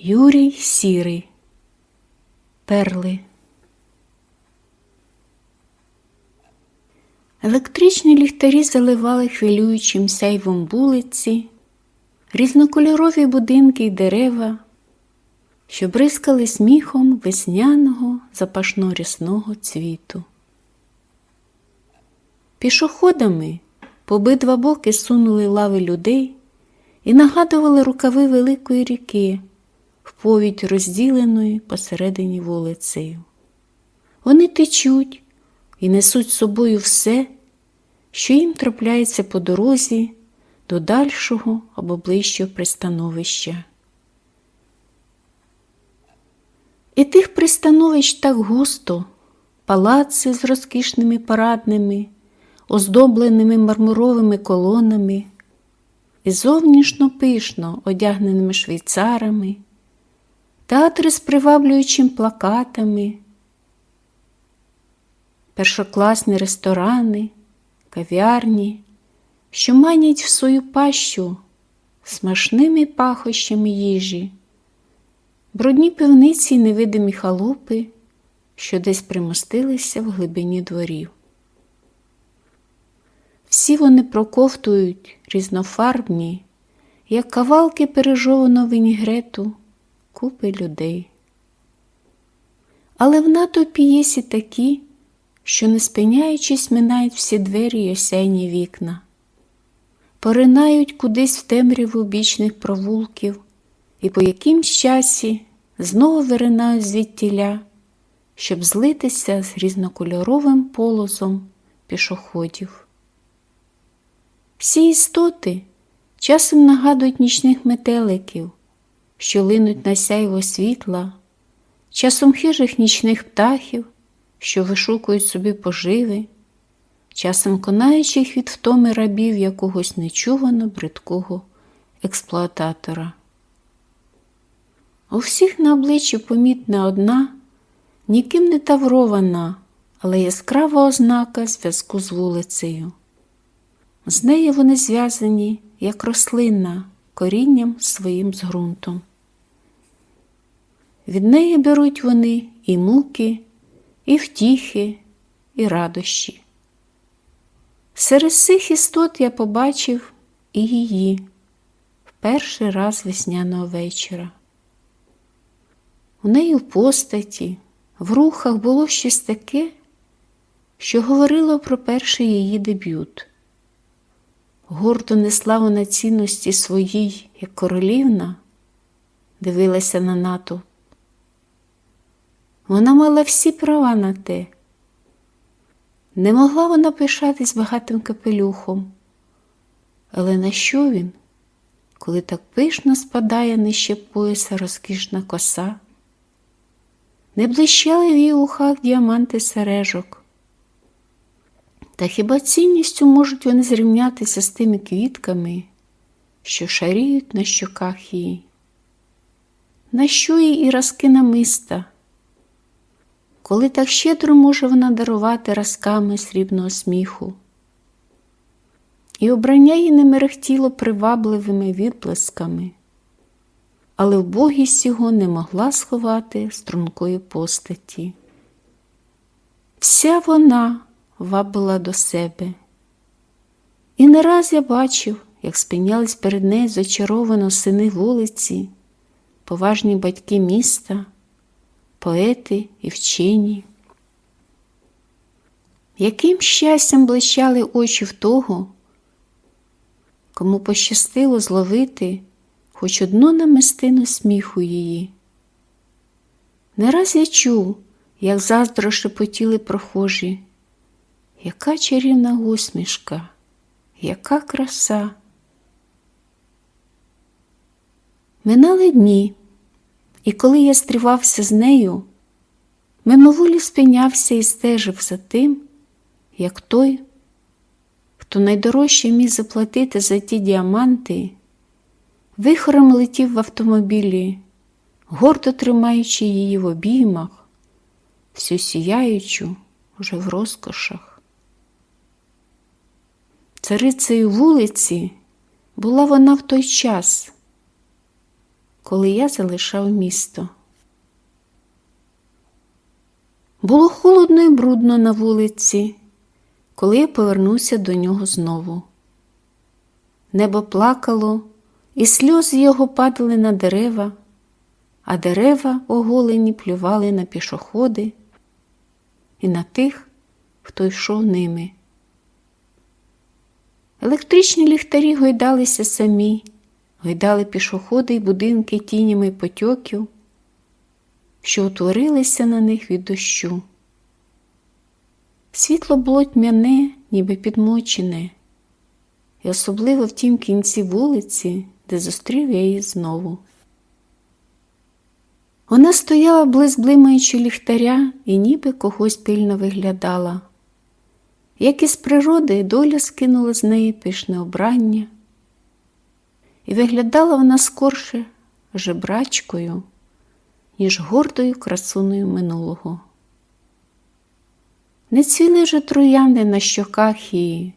Юрій Сірий. Перли. Електричні ліхтарі заливали хвилюючим сяйвом вулиці, різнокольорові будинки й дерева, що бризкали сміхом весняного запашно-рясного цвіту. Пішоходами по обидва боки сунули лави людей і нагадували рукави великої ріки, вповідь розділеної посередині вулицею. Вони течуть і несуть з собою все, що їм трапляється по дорозі до дальшого або ближчого пристановища. І тих пристановищ так густо, палаци з розкішними парадними, оздобленими мармуровими колонами, і зовнішно пишно одягненими швейцарами, театри з приваблюючими плакатами, першокласні ресторани, кав'ярні, що манять в свою пащу смачними пахощами їжі, брудні пивниці й невидимі халупи, що десь примостилися в глибині дворів. Всі вони проковтують різнофарбні, як кавалки пережованого вінігрету, купи людей. Але в натовпі є такі, що, не спиняючись, минають всі двері й осяйні вікна, поринають кудись в темряву бічних провулків і по якимсь часі знову виринають звідтіля, щоб злитися з різнокольоровим полозом пішоходів. Всі істоти часом нагадують нічних метеликів, що линуть на сяйво світла, часом хижих нічних птахів, що вишукують собі поживи, часом конаючих від втоми рабів якогось нечувано бридкого експлуататора. У всіх на обличчі помітна одна, ніким не таврована, але яскрава ознака зв'язку з вулицею. З нею вони зв'язані, як рослина, корінням своїм з ґрунтом. Від неї беруть вони і муки, і втіхи, і радощі. Серед цих істот я побачив і її в перший раз весняного вечора. У неї в постаті, в рухах було щось таке, що говорило про перший її дебют. Гордо несла вона цінності своїй, як королівна, дивилася на НАТО. Вона мала всі права на те. Не могла вона пишатись багатим капелюхом. Але на що він, коли так пишно спадає нижче пояса розкішна коса? Не блищали в її ухах діаманти сережок. Та хіба цінністю можуть вони зрівнятися з тими квітками, що шаріють на щоках її? На що їй і разки намиста? Коли так щедро може вона дарувати разками срібного сміху? І обрання її не мерехтіло привабливими відблисками, але вбогість його не могла сховати стрункої постаті. Вся вона вабила до себе. І не раз я бачив, як спинялись перед нею зачаровано сини вулиці, поважні батьки міста, поети і вчені. Яким щастям блищали очі в того, кому пощастило зловити хоч одну намистину сміху її. Не раз я чув, як заздро шепотіли прохожі. Яка чарівна усмішка, яка краса. Минали дні, і коли я стрівався з нею, мимоволі спинявся і стежив за тим, як той, хто найдорожче міг заплатити за ті діаманти, вихором летів в автомобілі, гордо тримаючи її в обіймах, всю сіяючу уже в розкошах. Царицею вулиці була вона в той час, коли я залишав місто. Було холодно і брудно на вулиці, коли я повернувся до нього знову. Небо плакало, і сльози його падали на дерева, а дерева оголені плювали на пішоходи і на тих, хто йшов ними. Електричні ліхтарі гойдалися самі, гойдали пішоходи й будинки тінями потьоків, що утворилися на них від дощу. Світло було тьмяне, ніби підмочене, і особливо в тім кінці вулиці, де зустрів я її знову. Вона стояла близь блимаючи ліхтаря і ніби когось пильно виглядала. Як із природи, доля скинула з неї пишне обрання, і виглядала вона скорше жебрачкою, ніж гордою красуною минулого. Не цвіли же троянди на щоках її,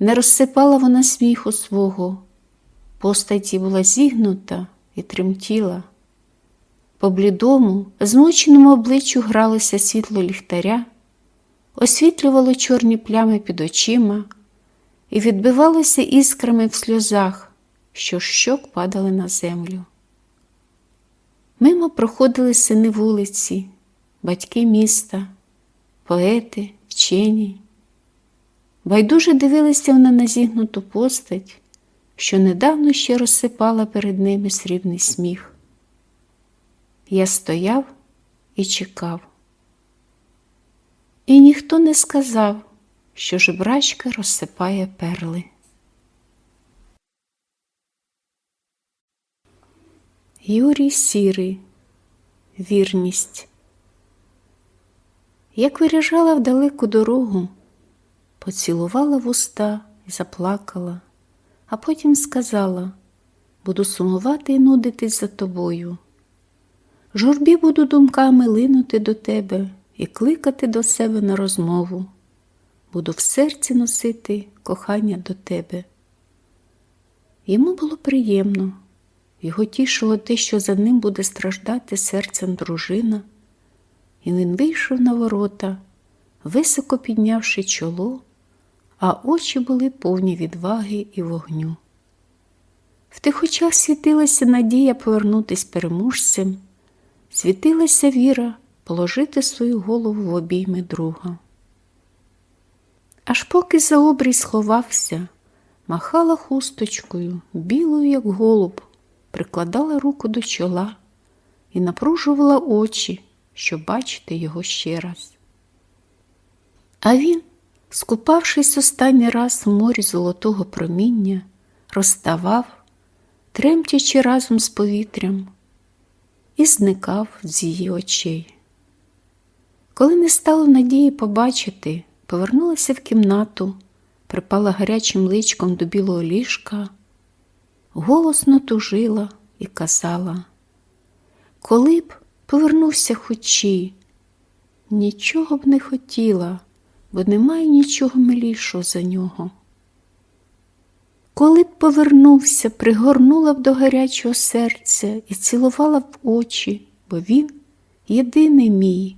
не розсипала вона сміху свого, постаті була зігнута і тремтіла. По блідому, змученому обличчю гралося світло ліхтаря, освітлювало чорні плями під очима і відбивалося іскрами в сльозах, що щок падали на землю. Мимо проходили сини вулиці, батьки міста, поети, вчені. Байдуже дивилися на зігнуту постать, що недавно ще розсипала перед ними срібний сміх. Я стояв і чекав. І ніхто не сказав, що жебрачка розсипає перли. Юрій Сірий Вірність. Як виряжала в далеку дорогу, поцілувала вуста і заплакала, а потім сказала буду сумувати і нудитись за тобою. Журбі буду думками линути до тебе і кликати до себе на розмову. Буду в серці носити кохання до тебе. Йому було приємно, його тішило те, що за ним буде страждати серцем дружина, і він вийшов на ворота, високо піднявши чоло, а очі були повні відваги і вогню. В тих очах світилася надія повернутись переможцем світилася віра положити свою голову в обійми друга. Аж поки за обрій сховався, махала хусточкою, білою, як голуб, прикладала руку до чола і напружувала очі, щоб бачити його ще раз. А він, скупавшись останній раз в морі золотого проміння, розставав, тремтячи разом з повітрям, і зникав з її очей. Коли не стало надії побачити, повернулася в кімнату, припала гарячим личком до білого ліжка, голосно тужила і казала, коли б повернувся хочі, нічого б не хотіла, бо немає нічого милішого за нього. Коли б повернувся, пригорнула б до гарячого серця і цілувала б очі, бо він єдиний мій,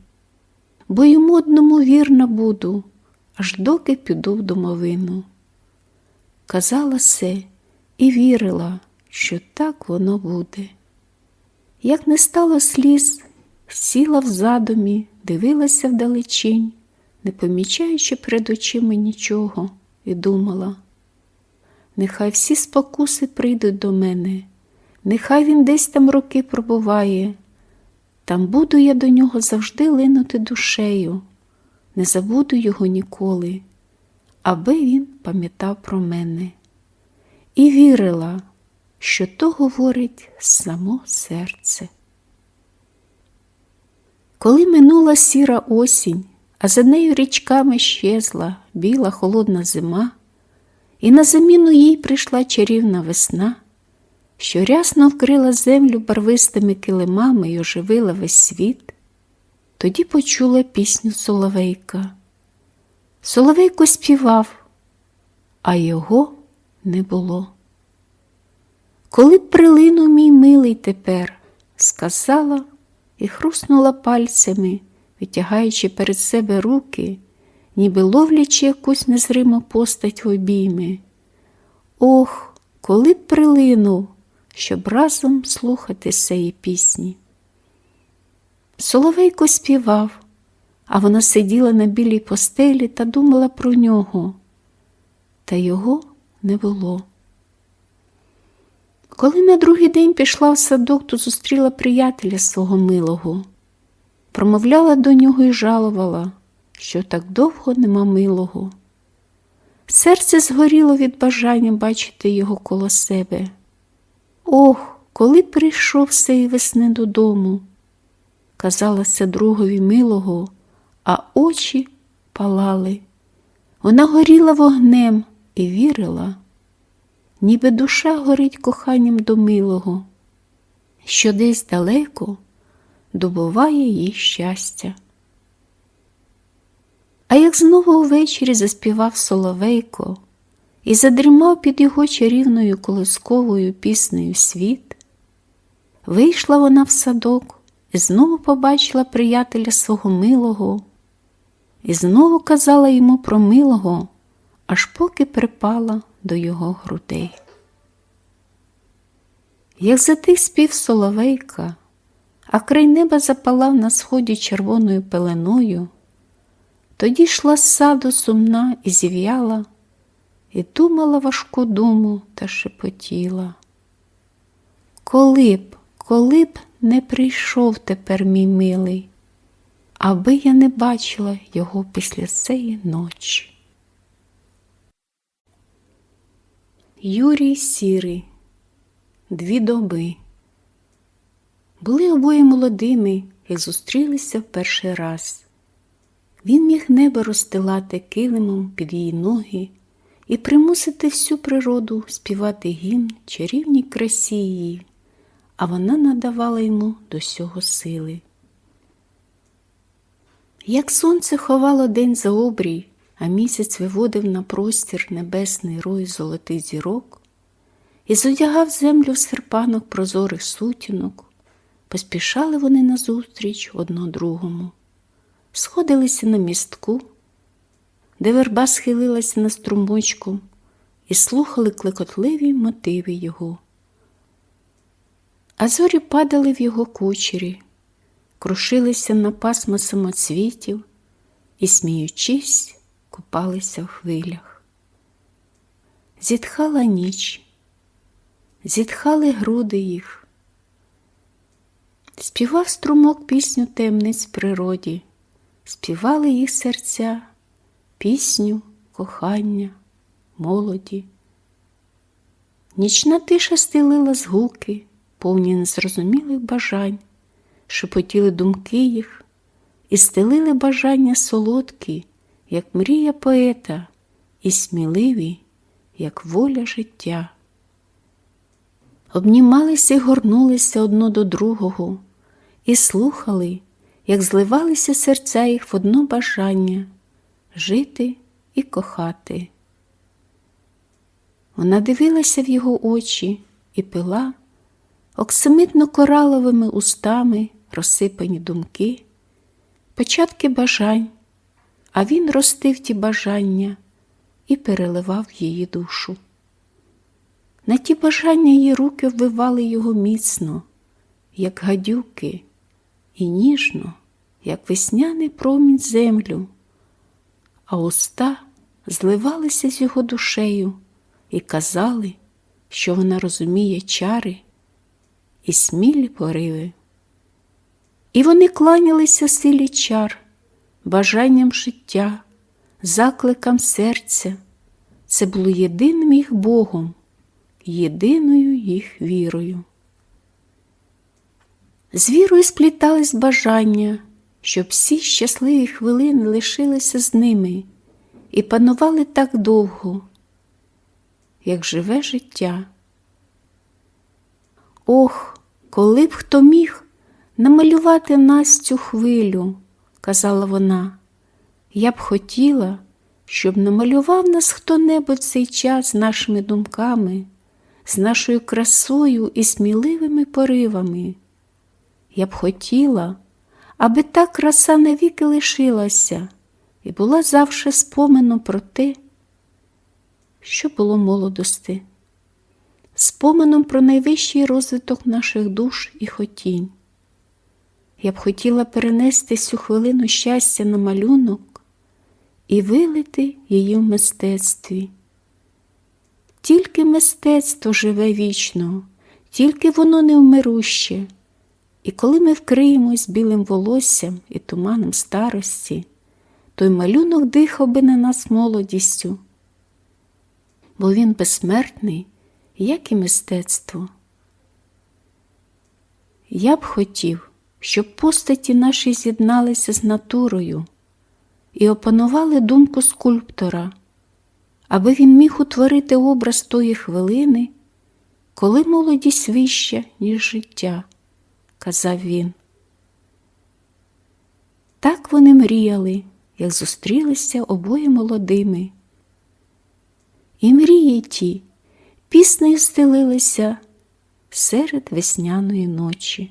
бо йому одному вірна буду, аж доки піду в домовину. Казала се і вірила, що так воно буде. Як не стало сліз, сіла в задумі, дивилася вдалечінь, не помічаючи перед очима нічого, і думала. Нехай всі спокуси прийдуть до мене, нехай він десь там роки пробуває, там буду я до нього завжди линути душею, не забуду його ніколи, аби він пам'ятав про мене. І вірила, що то говорить само серце. Коли минула сіра осінь, а за нею річками щезла біла холодна зима, і на заміну їй прийшла чарівна весна, що рясно вкрила землю барвистими килимами й оживила весь світ. Тоді почула пісню Соловейка. Соловейко співав, а його не було. коли б прилинув мій милий тепер, сказала і хруснула пальцями, витягаючи перед себе руки, ніби ловлячи якусь незриму постать в обійми. Ох, коли б прилинув, щоб разом слухати цієї пісні. Соловейко співав, а вона сиділа на білій постелі та думала про нього, та його не було. Коли на другий день пішла в садок, то зустріла приятеля свого милого, промовляла до нього і жалувала, що так довго нема милого. Серце згоріло від бажання бачити його коло себе. Ох, коли прийшов сей весни додому, казалася другові милого, а очі палали. Вона горіла вогнем і вірила, ніби душа горить коханням до милого, що десь далеко добуває їй щастя. А як знову увечері заспівав соловейко і задрімав під його чарівною колисковою піснею світ, вийшла вона в садок і знову побачила приятеля свого милого, і знову казала йому про милого, аж поки припала до його грудей. Як затих спів соловейка, а край неба запалав на сході червоною пеленою, тоді йшла з саду сумна і зів'яла, і думала важку думу та шепотіла. Коли б, коли б не прийшов тепер мій милий, аби я не бачила його після цієї ночі. Юрій Сірий Дві доби. Були обоє молодими, як зустрілися в перший раз. Він міг небо розстилати килимом під її ноги і примусити всю природу співати гімн чарівній красі її, а вона надавала йому до сього сили. Як сонце ховало день за обрій, а місяць виводив на простір небесний рой золотий зірок, і зодягав землю в серпанок прозорих сутінок, поспішали вони назустріч одно другому, сходилися на містку, де верба схилилася на струмочку, і слухали клекотливі мотиви його. А зорі падали в його кучері, крушилися на пасма самоцвітів і, сміючись, купалися в хвилях. Зітхала ніч, зітхали груди їх. Співав струмок пісню темниць природі, співали їх серця, пісню, кохання, молоді. Нічна тиша стелила згуки, повні незрозумілих бажань, шепотіли думки їх і стелили бажання солодкі, як мрія поета, і сміливі, як воля життя. Обнімалися й горнулися одно до другого і слухали, як зливалися серця їх в одно бажання жити і кохати. Вона дивилася в його очі і пила оксамитно кораловими устами розсипані думки, початки бажань, а він ростив ті бажання і переливав її душу. На ті бажання її руки вбивали його міцно, як гадюки, і ніжно, як весняний промінь землю, а уста зливалися з його душею і казали, що вона розуміє чари і смілі пориви. І вони кланялися силі чар, бажанням життя, закликам серця. Це було єдиним їх Богом, єдиною їх вірою. З вірою сплітались бажання, щоб всі щасливі хвилини лишилися з ними і панували так довго, як живе життя. Ох, коли б хто міг намалювати нас цю хвилю, казала вона, я б хотіла, щоб намалював нас хто-небудь цей час з нашими думками, з нашою красою і сміливими поривами. Я б хотіла, аби та краса навіки лишилася і була завше споменом про те, що було молодости, споменом про найвищий розвиток наших душ і хотінь. Я б хотіла перенести цю хвилину щастя на малюнок і вилити її в мистецтві. Тільки мистецтво живе вічно, тільки воно невмируще. І коли ми вкриємось білим волоссям і туманом старості, той малюнок дихав би на нас молодістю, бо він безсмертний, як і мистецтво. Я б хотів, щоб постаті наші з'єдналися з натурою і опанували думку скульптора, аби він міг утворити образ тої хвилини, коли молодість вища, ніж життя, казав він. Так вони мріяли, як зустрілися обоє молодими. І мрії ті піснею стелилися серед весняної ночі.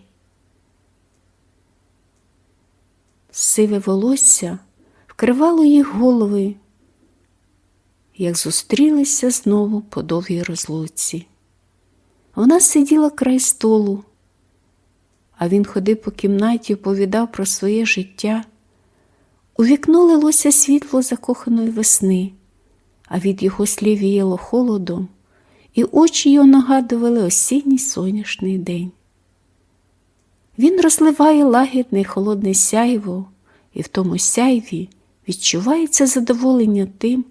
Сиве волосся вкривало їх голови, як зустрілися знову по довгій розлуці. Вона сиділа край столу, а він ходив по кімнаті оповідав про своє життя. У вікно лилося світло закоханої весни, а від його слів віяло холодом, і очі його нагадували осінній сонячний день. Він розливає лагідне холодне сяйво, і в тому сяйві відчувається задоволення тим,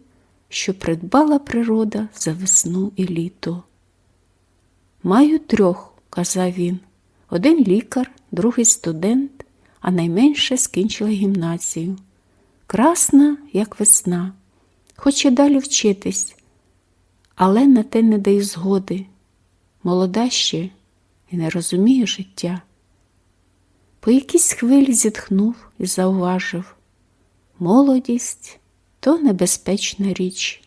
що придбала природа за весну і літо. Маю трьох, казав він, один лікар, другий студент, а найменше скінчила гімназію. Красна, як весна, хоче далі вчитись, але на те не дає згоди. Молода ще і не розуміє життя. По якійсь хвилі зітхнув і зауважив молодість то небезпечна річ,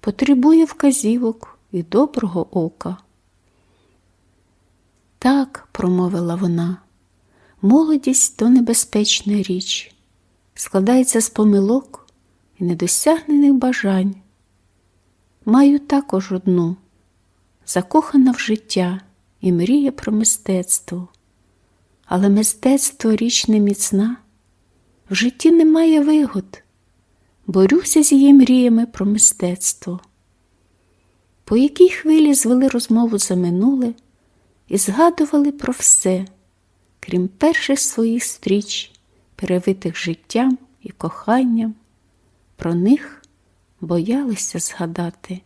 потребує вказівок і доброго ока. Так, промовила вона, молодість то небезпечна річ, складається з помилок і недосягнених бажань. Маю також одну, закохана в життя і мріє про мистецтво. Але мистецтво річ не міцна, в житті немає вигод, борюся з її мріями про мистецтво. По якій хвилі звели розмову за минуле і згадували про все, крім перших своїх стріч, перевитих життям і коханням, про них боялися згадати.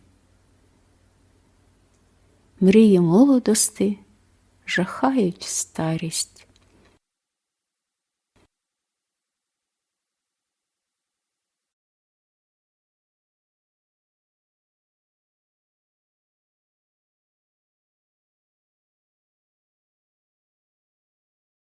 Мрії молодости жахають старість.